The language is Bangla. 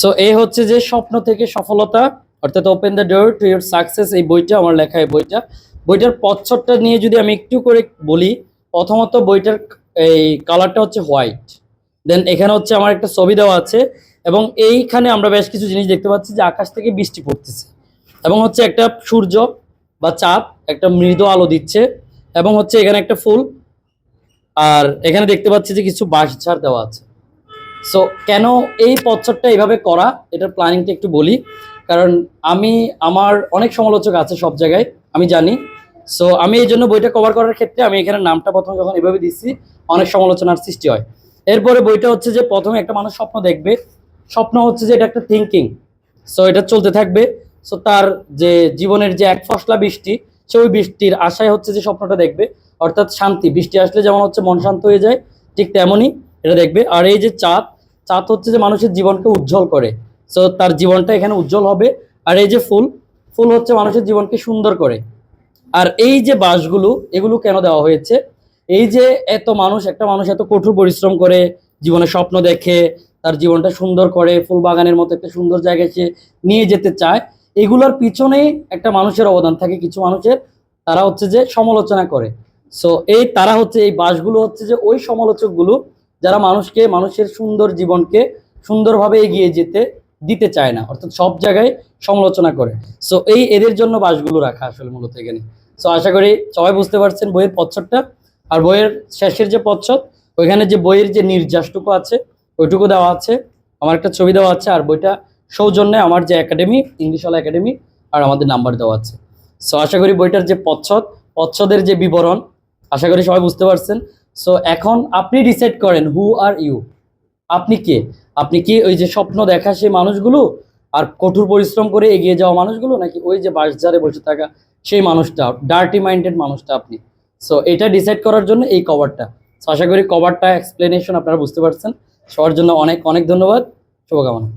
সো এই হচ্ছে যে স্বপ্ন থেকে সফলতা, অর্থাৎ open the door to your success এই বইটা, আমার লেখা এই বইটা। বইটার পচ্ছরটা নিয়ে যদি আমি একটু করে বলি, প্রথমত বইটার এই কালারটা হচ্ছে হোয়াইট দেন এখানে হচ্ছে আমার একটা ছবি দেওয়া আছে, এবং এইখানে আমরা বেশ কিছু জিনিস দেখতে পাচ্ছি যে আকাশ থেকে বৃষ্টি পড়তেছে। এবং হচ্ছে একটা সূর্য বা চাঁদ, একটা মৃদু আলো দিচ্ছে, এবং হচ্ছে এখানে একটা ফুল। আর এখানে দেখতে পাচ্ছি যে কিছু বাঁশ বাঁশঝাড় দেওয়া আছে। সো কেন এই পথচরটা এইভাবে করা? এটার প্ল্যানিংটা একটু বলি। কারণ আমি, আমার অনেক সমালোচক আছে সব জায়গায়, আমি জানি। সো আমি এই জন্য বইটা কভার করার ক্ষেত্রে আমি এখানে নামটা প্রথম যখন এভাবে দিচ্ছি, অনেক সমালোচনার সৃষ্টি হয়। এরপরে বইটা হচ্ছে যে, প্রথমে একটা মানুষ স্বপ্ন দেখবে। স্বপ্ন হচ্ছে যে, এটা একটা থিঙ্কিং সো এটা চলতে থাকবে। সো তার যে জীবনের যে এক ফসলা বৃষ্টি, সে ওই বৃষ্টির আশায় হচ্ছে যে, স্বপ্নটা দেখবে। অর্থাৎ শান্তি, বৃষ্টি আসলে যেমন হচ্ছে মন শান্ত হয়ে যায়, ঠিক তেমনই এটা দেখবে। আর এই যে চাঁদ চাঁদ হচ্ছে যে মানুষের জীবনকে উজ্জ্বল করে। সো তার জীবনটা এখানে উজ্জ্বল হবে। আর এই যে ফুল ফুল হচ্ছে মানুষের জীবনকে সুন্দর করে। আর এই যে বাঁশগুলো, এগুলো কেন দেওয়া হয়েছে? এই যে এত মানুষ, একটা মানুষ এত কঠোর পরিশ্রম করে, জীবনে স্বপ্ন দেখে, তার জীবনটা সুন্দর করে, ফুল বাগানের মতো একটা সুন্দর জায়গায় সে নিয়ে যেতে চায়, এগুলোর পিছনেই একটা মানুষের অবদান থাকে, কিছু মানুষের, তারা হচ্ছে যে সমালোচনা করে। সো এই তারা হচ্ছে, এই বাসগুলো হচ্ছে যে ওই সমালোচকগুলো যারা মানুষকে, মানুষের সুন্দর জীবনকে সুন্দরভাবে এগিয়ে যেতে, দিতে চায় না, অর্থাৎ সব জায়গায় সমালোচনা করে। সো এই এদের জন্য বাসগুলো রাখা আসলে মূলত এখানে। সো আশা করি সবাই বুঝতে পারছেন বইয়ের পচ্ছদটা আর বইয়ের শেষের যে পচ্ছদ ওইখানে যে বইয়ের যে নির্যাসটুকু আছে, ওইটুকু দেওয়া আছে, আমার একটা ছবি দেওয়া আছে, আর বইটা সৌজন্যে আমার যে একাডেমি ইংলিশওয়ালা একাডেমি আর আমাদের নাম্বার দেওয়া আছে। সো আশা করি বইটার যে পচ্ছদ পচ্ছদের যে বিবরণ, আশা করি সবাই বুঝতে পারছেন। সো এখন আপনি ডিসাইড করেন হু আর ইউ আপনি কে? আপনি কি ওই যে স্বপ্ন দেখা সেই মানুষগুলো আর কঠোর পরিশ্রম করে এগিয়ে যাওয়া মানুষগুলো নাকি ওই যে বাসঝারে বসে থাকা সেই মানুষটা ডার্টি মাইন্ডেড মানুষটা আপনি? সো এটা ডিসাইড করার জন্য এই কভারটা সো আশা করি কভারটা এক্সপ্লেনেশন আপনারা বুঝতে পারছেন। সবার জন্য অনেক অনেক ধন্যবাদ। শুভকামনা।